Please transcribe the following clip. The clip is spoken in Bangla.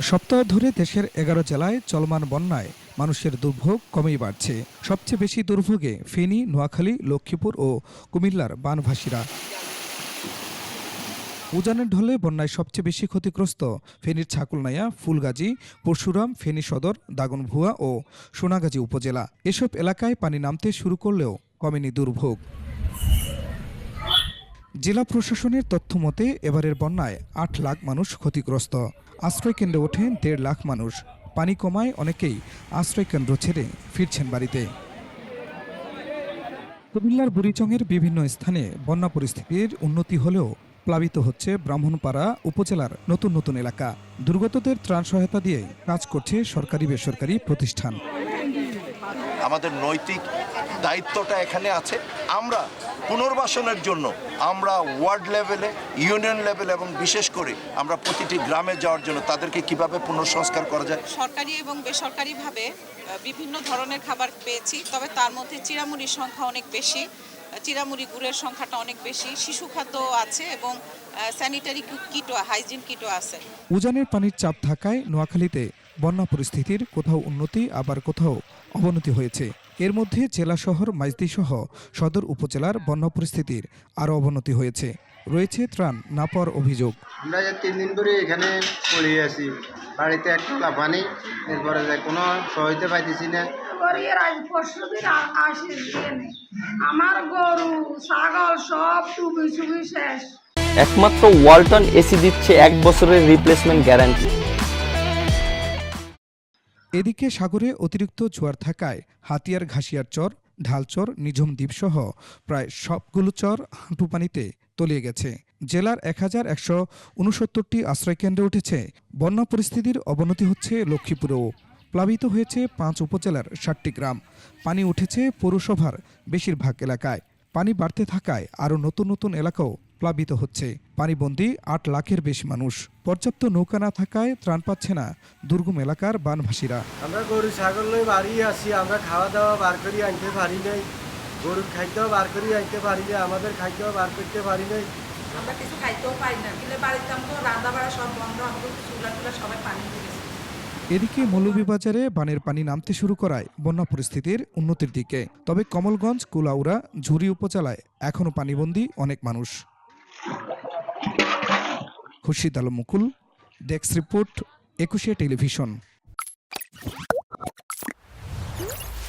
সপ্তাহ ধরে দেশের এগারো জেলায় চলমান বন্যায় মানুষের দুর্ভোগ কমেই বাড়ছে। সবচেয়ে বেশি দুর্ভোগে ফেনী, নোয়াখালী, লক্ষ্মীপুর ও কুমিল্লার বানভাসীরা। উজানের ঢলে বন্যায় সবচেয়ে বেশি ক্ষতিগ্রস্ত ফেনীর ছাকুলনাইয়া, ফুলগাজী, পরশুরাম, ফেনী সদর, দাগনভুয়া ও সোনাগাজী উপজেলা। এসব এলাকায় পানি নামতে শুরু করলেও কমেনি দুর্ভোগ। জেলা প্রশাসনের তথ্য মতে এবারের বন্যায় আট লাখ মানুষ ক্ষতিগ্রস্ত। আশ্রয়কেন্দ্রে ওঠেন দেড় লাখ মানুষ। পানি কমায় অনেকেই আশ্রয়কেন্দ্র ছেড়ে ফিরছেন বাড়িতে। কুমিল্লার বুড়িচংয়ের বিভিন্ন স্থানে বন্যা পরিস্থিতির উন্নতি হলেও প্লাবিত হচ্ছে ব্রাহ্মণপাড়া উপজেলার নতুন নতুন এলাকা। দুর্গতদের ত্রাণ সহায়তা দিয়ে কাজ করছে সরকারি বেসরকারি প্রতিষ্ঠান। আমাদের নৈতিক দায়িত্বটা এখানে আছে। আমরা পুনর্বাসনের জন্য আমরা ওয়ার্ড লেভেলে ইউনিয়ন লেভেলে এবং বিশেষ করে আমরা প্রতিটি গ্রামে যাওয়ার জন্য তাদেরকে কীভাবে পুনঃসংস্কার করা যায়? সরকারি এবং বেসরকারিভাবে বিভিন্ন ধরনের খাবার পেয়েছি তবে তার মধ্যে চিরামুড়ির সংখ্যা অনেক বেশি। চিরামুড়ি গুড়ের সংখ্যাটা অনেক বেশি। শিশু খাদ্য আছে এবং স্যানিটারি কিটও হাইজিন কিটও আছে। উজানের পানির চাপ থাকায় নোয়াখালীতে বন্যা পরিস্থিতির কোথাও উন্নতি আবার কোথাও অবনতি হয়েছে। এর মধ্যে জেলা শহর মাইজদি সহ সদর উপজেলার বন্যা পরিস্থিতির আরও অবনতি হয়েছে। রয়েছে ত্রাণ না পাওয়ার অভিযোগ। আমরা যে তিন দিন ধরে এখানে পড়ে আছি। বাড়িতে এক টলা পানি এরপরে যে কোনো সহায়তা পাইতেছি না। আমার গরু ছাগল সব টুবি শেষ। একমাত্র ওয়ালটন এসি দিচ্ছে এক বছরের রিপ্লেসমেন্ট গ্যারান্টি এদিকে সাগরে অতিরিক্ত জোয়ার থাকায় হাতিয়ার ঘাসিয়ার চর ঢালচর নিঝুম দ্বীপসহ প্রায় সবগুলো চর হাঁটু পানিতে তলিয়ে গেছে। জেলার এক হাজার একশো উনসত্তরটি আশ্রয়কেন্দ্রে উঠেছে। বন্যা পরিস্থিতির অবনতি হচ্ছে লক্ষ্মীপুরেও। প্লাবিত হয়েছে পাঁচ উপজেলার ষাটটি গ্রাম। পানি উঠেছে পৌরসভার বেশিরভাগ এলাকায়। পানি বাড়তে থাকায় আরও নতুন নতুন এলাকাও প্লাবিত হচ্ছে। পানিবন্দী আট লাখের বেশি মানুষ। পর্যাপ্ত নৌকা না থাকায় ত্রাণ পাচ্ছে না দুর্গম এলাকার বানভাসীরা। আমরা গরু ছাগল লই বাড়ি আছি আমরা খাওয়া দাওয়া বার করি আনতে পারি নাই। গরুর খাদ্য বার করি আনতে পারি না আমাদের খাদ্য বার করতে পারি নাই। আমরা কিছু খাইতেও পারি না কিন্তু বাড়িতে আমাকে রান্না বাড়া সব বন্ধ আমাকে চুলা টুলা সবাই পানি এদিকে মৌলভীবাজারে বানের পানি নামতে শুরু করায় বন্যা পরিস্থিতির উন্নতির দিকে। তবে কমলগঞ্জ কুলাউড়া ঝুরি উপজেলায় এখনও পানিবন্দী অনেক মানুষ। Khurshid Alam Mukul desk report Ekushey television.